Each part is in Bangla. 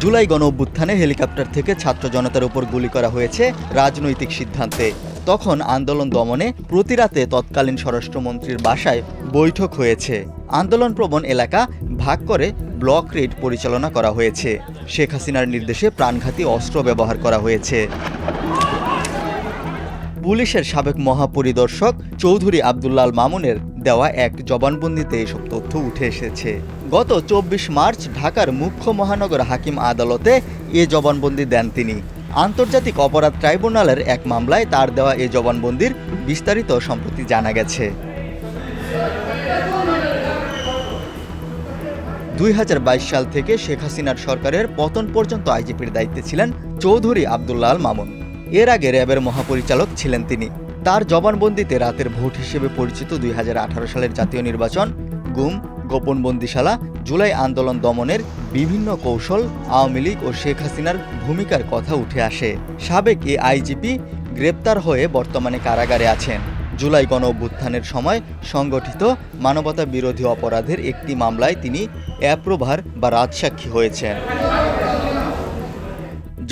জুলাই গণ অভ্যুত্থানে হেলিকপ্টার থেকে ছাত্র জনতার উপর গুলি করা হয়েছে রাজনৈতিক সিদ্ধান্তে। তখন আন্দোলন দমনে প্রতিরাতে তৎকালীন স্বরাষ্ট্রমন্ত্রীর বাসায় বৈঠক হয়েছে। আন্দোলন প্রবণ এলাকা ভাগ করে ব্লক রেড পরিচালনা করা হয়েছে। শেখ হাসিনার নির্দেশে প্রাণঘাতী অস্ত্র ব্যবহার করা হয়েছে। পুলিশের সাবেক মহাপরিদর্শক চৌধুরী আবদুল্লাল মামুনের দেওয়া এক জবানবন্দিতে এসব তথ্য উঠে এসেছে। গত চব্বিশ মার্চ ঢাকার মুখ্য মহানগর হাকিম আদালতে এ জবানবন্দি দেন তিনি। আন্তর্জাতিক অপরাধ ট্রাইব্যুনালের এক মামলায় তার দেওয়া এ জবানবন্দির বিস্তারিত সম্প্রতি জানা গেছে। দুই হাজার বাইশ সাল থেকে শেখ হাসিনার সরকারের পতন পর্যন্ত আইজিপির দায়িত্বে ছিলেন চৌধুরী আবদুল্লাল মামুন। এর আগে র্যাবের মহাপরিচালক ছিলেন তিনি। তার জবানবন্দিতে রাতের ভোট হিসেবে পরিচিত দুই হাজার আঠারো সালের জাতীয় নির্বাচন, গুম গোপন বন্দিশালা জুলাই আন্দোলন দমনের বিভিন্ন কৌশল আওয়ামী লীগ ও শেখ হাসিনার ভূমিকার কথা উঠে আসে। সাবেক এ আইজিপি গ্রেপ্তার হয়ে বর্তমানে কারাগারে আছেন। জুলাই গণ অভ্যুত্থানের সময় সংগঠিত মানবতা বিরোধী অপরাধের একটি মামলায় তিনি অ্যাপ্রোভার বা রাজসাক্ষী হয়েছেন।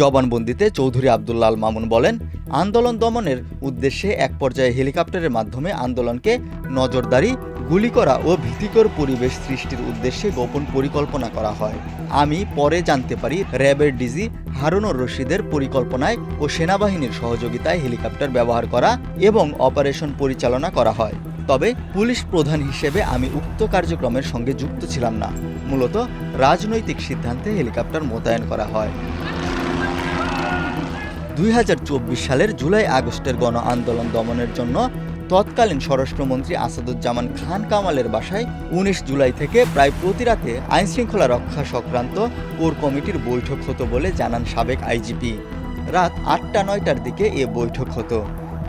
জবানবন্দিতে চৌধুরী আবদুল্লাল মামুন বলেন, আন্দোলন দমনের উদ্দেশ্যে এক পর্যায়ে হেলিকপ্টারের মাধ্যমে আন্দোলনকে নজরদারি, গুলি করা ও ভীতিকর পরিবেশ সৃষ্টির উদ্দেশ্যে গোপন পরিকল্পনা করা হয়। আমি পরে জানতে পারি র্যাবের ডিজি হারুনুর রশিদের পরিকল্পনায় ও সেনাবাহিনীর সহযোগিতায় হেলিকপ্টার ব্যবহার করা এবং অপারেশন পরিচালনা করা হয়। তবে পুলিশ প্রধান হিসেবে আমি উক্ত কার্যক্রমের সঙ্গে যুক্ত ছিলাম না। মূলত রাজনৈতিক সিদ্ধান্তে হেলিকপ্টার মোতায়েন করা হয়। দুই হাজার চব্বিশ সালের জুলাই আগস্টের গণ আন্দোলন দমনের জন্য তৎকালীন স্বরাষ্ট্রমন্ত্রী আসাদুজ্জামান খান কামালের বাসায় উনিশ জুলাই থেকে প্রায় প্রতি রাতে আইনশৃঙ্খলা রক্ষা সংক্রান্ত কোর কমিটির বৈঠক হতো বলে জানান সাবেক আইজিপি। রাত আটটা নয়টার দিকে এ বৈঠক হতো।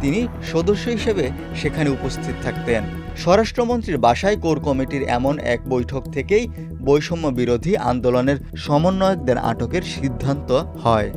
তিনি সদস্য হিসেবে সেখানে উপস্থিত থাকতেন। স্বরাষ্ট্রমন্ত্রীর বাসায় কোর কমিটির এমন এক বৈঠক থেকেই বৈষম্য বিরোধী আন্দোলনের সমন্বয়কদের আটকের সিদ্ধান্ত হয়।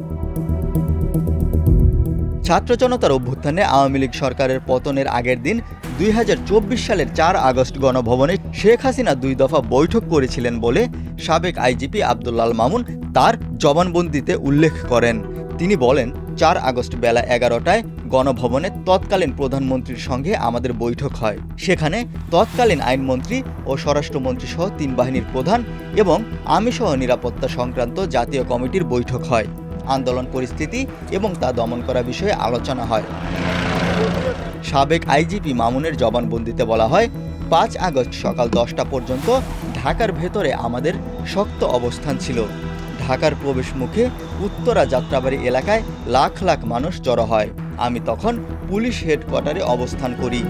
ছাত্র জনতার অভ্যুত্থানে আওয়ামী লীগ সরকারের পতনের আগের দিন দুই হাজার চব্বিশ সালের চার আগস্ট গণভবনে শেখ হাসিনা দুই দফা বৈঠক করেছিলেন বলে সাবেক আইজিপি আবদুল্লাল মামুন তার জবানবন্দিতে উল্লেখ করেন। তিনি বলেন, চার আগস্ট বেলা এগারোটায় গণভবনে তৎকালীন প্রধানমন্ত্রীর সঙ্গে আমাদের বৈঠক হয়। সেখানে তৎকালীন আইনমন্ত্রী ও স্বরাষ্ট্রমন্ত্রী সহ তিন বাহিনীর প্রধান এবং আমি সহ নিরাপত্তা সংক্রান্ত জাতীয় কমিটির বৈঠক হয়। আন্দোলন পরিস্থিতি এবং তা দমন করা বিষয়ে আলোচনা হয়। সাবেক আইজিপি মামুনের জবানবন্দিতে বলা হয়, পাঁচ আগস্ট সকাল দশটা পর্যন্ত ঢাকার ভেতরে আমাদের শক্ত অবস্থান ছিল। ঢাকার প্রবেশ মুখে উত্তরা যাত্রাবাড়ি এলাকায় লাখ লাখ মানুষ জড়ো হয়। আমি তখন পুলিশ হেডকোয়ার্টারে অবস্থান করি।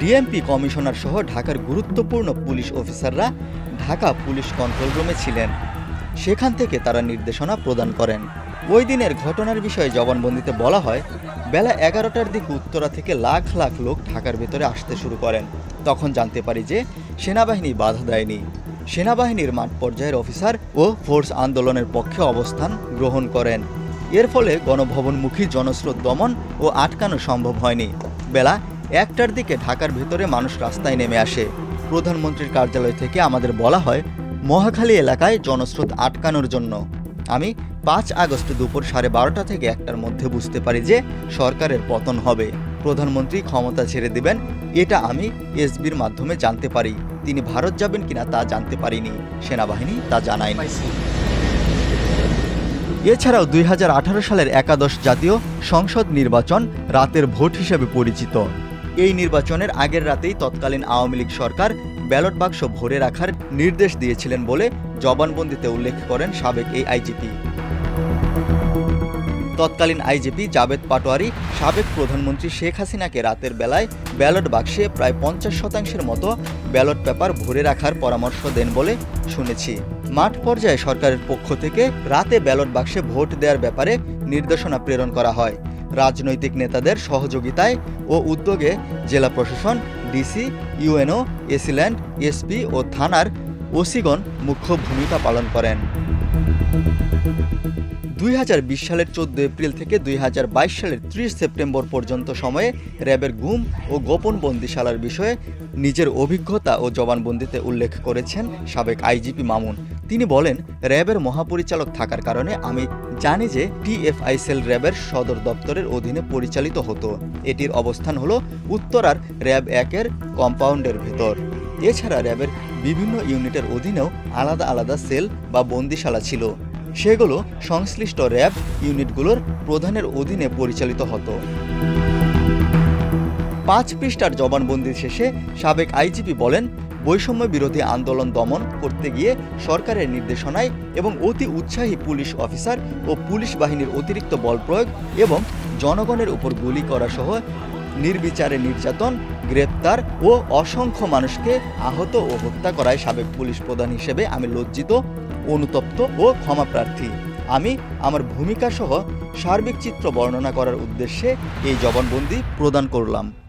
ডিএমপি কমিশনার সহ ঢাকার গুরুত্বপূর্ণ পুলিশ অফিসাররা ঢাকা পুলিশ কন্ট্রোল রুমে ছিলেন। সেখান থেকে তারা নির্দেশনা প্রদান করেন। ওই দিনের ঘটনার বিষয়ে জবানবন্দিতে বলা হয়, বেলা এগারোটার দিকে উত্তরা থেকে লাখ লাখ লোক ঢাকার ভেতরে আসতে শুরু করেন। তখন জানতে পারি যে সেনাবাহিনী বাধা দেয়নি। সেনাবাহিনীর মাঠ পর্যায়ের অফিসার ও ফোর্স আন্দোলনের পক্ষে অবস্থান গ্রহণ করেন। এর ফলে গণভবনমুখী জনস্রোত দমন ও আটকানো সম্ভব হয়নি। বেলা একটার দিকে ঢাকার ভেতরে মানুষ রাস্তায় নেমে আসে। প্রধানমন্ত্রীর কার্যালয় থেকে আমাদের বলা হয়, মহাখালী এলাকায় জনস্রোত আটকানোর জন্য। আমি পাঁচ আগস্ট দুপুর সাড়ে বারোটা থেকে একটার মধ্যে বুঝতে পারি যে সরকারের পতন হবে। প্রধানমন্ত্রী ক্ষমতা ছেড়ে দিবেন, এটা আমি এসবির মাধ্যমে জানতে পারি। তিনি ভারত যাবেন কিনা তা জানতে পারিনি। সেনাবাহিনী তা জানায়নি। এছাড়াও দুই হাজার আঠারো সালের একাদশ জাতীয় সংসদ নির্বাচন রাতের ভোট হিসেবে পরিচিত। এই নির্বাচনের আগের রাতেই তৎকালীন আওয়ামী লীগ সরকার ব্যালট বাক্স ভরে রাখার নির্দেশ দিয়েছিলেন বলে জবানবন্দিতে উল্লেখ করেন সাবেক এই আইজিপি তৎকালীন আইজিপি জাবেদ পাটোয়ারি, সাবেক প্রধানমন্ত্রী শেখ হাসিনাকে রাতের বেলায় ব্যালট বাক্সে প্রায় পঞ্চাশ শতাংশের মতো ব্যালট পেপার ভরে রাখার পরামর্শ দেন বলে শুনেছি। মাঠ পর্যায়ে সরকারের পক্ষ থেকে রাতে ব্যালট বাক্সে ভোট দেওয়ার ব্যাপারে নির্দেশনা প্রেরণ করা হয়। রাজনৈতিক নেতাদের সহযোগিতায় ও উদ্যোগে জেলা প্রশাসন, DC, UNO, AC land, SP ও থানার ওসিগণ মুখ্য ভূমিকা পালন করেন। দুই সালের চোদ্দ এপ্রিল থেকে দুই সালের ত্রিশ সেপ্টেম্বর পর্যন্ত সময়ে র্যাবের গুম ও গোপন বন্দিশালার বিষয়ে নিজের অভিজ্ঞতা ও জবানবন্দিতে উল্লেখ করেছেন সাবেক আইজিপি মামুন। তিনি বলেন, র্যাবের মহাপরিচালক থাকার কারণে আমি জানি যে টিএফআই সেল র্যাবের সদর দপ্তরের অধীনে পরিচালিত হতো। এটির অবস্থান হল উত্তরার র্যাব একের কম্পাউন্ডের ভেতর। এছাড়া র্যাবের বিভিন্ন ইউনিটের অধীনেও আলাদা আলাদা সেল বা বন্দিশালা ছিল। সেগুলো সংশ্লিষ্ট র্যাব ইউনিটগুলোর প্রধানের অধীনে পরিচালিত হতো। পাঁচ পৃষ্ঠার জবানবন্দি শেষে সাবেক আইজিপি বলেন, বৈষম্য বিরোধী আন্দোলন দমন করতে গিয়ে সরকারের নির্দেশনায় এবং অতি উৎসাহী পুলিশ অফিসার ও পুলিশ বাহিনীর অতিরিক্ত বল প্রয়োগ এবং জনগণের উপর গুলি করা সহ নির্বিচারে নির্যাতন, গ্রেপ্তার ও অসংখ্য মানুষকে আহত ও হত্যা করায় সাবেক পুলিশ প্রধান হিসেবে আমি লজ্জিত, অনুতপ্ত ও ক্ষমাপ্রার্থী আমি আমার ভূমিকা সহ সার্বিক চিত্র বর্ণনা করার উদ্দেশ্যে এই জবানবন্দি প্রদান করলাম।